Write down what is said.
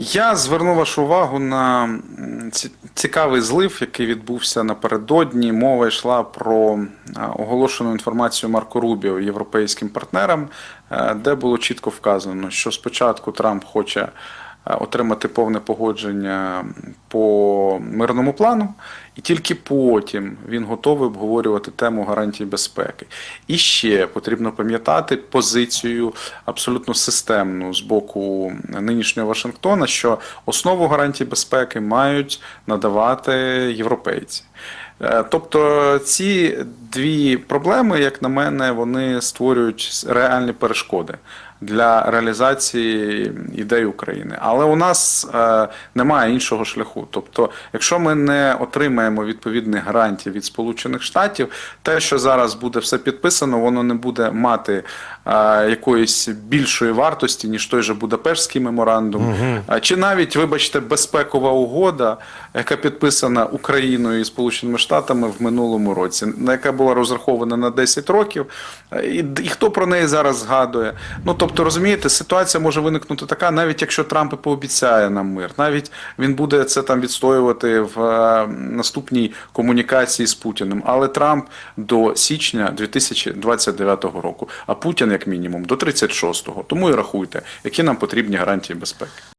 Я зверну вашу увагу на цікавий злив, який відбувся напередодні. Мова йшла про оголошену інформацію Марко Рубіо європейським партнерам, е, де було чітко вказано, що спочатку Трамп хоче е, отримати повне погодження по мирному плану, і тільки потім він готовий обговорювати тему гарантій безпеки. І ще потрібно пам'ятати позицію абсолютно системну з боку нинішнього Вашингтона, що основу гарантій безпеки мають надавати європейці. Е, Тобто ці дві проблеми, як на мене, вони створюють реальні перешкоди для реалізації ідей України. Але у нас е, немає іншого шляху. Тобто, якщо ми не отримаємо відповідних гарантій від Сполучених Штатів, те, що зараз буде все підписано, воно не буде мати якоїсь більшої вартості, ніж той же Будапештський меморандум, Е, чи навіть, вибачте, безпекова угода, яка підписана Україною і Сполученими Штатами в минулому році, на яка була розрахована на 10 років, і, і хто про неї зараз згадує? Ну тобто, розумієте, ситуація може виникнути така, навіть якщо Трамп і пообіцяє нам мир, навіть він буде це там відстоювати в е, наступній комунікації з Путіним. Але Трамп до січня 2029 року, а Путін як мінімум до 36-го. Тому і рахуйте, які нам потрібні гарантії безпеки.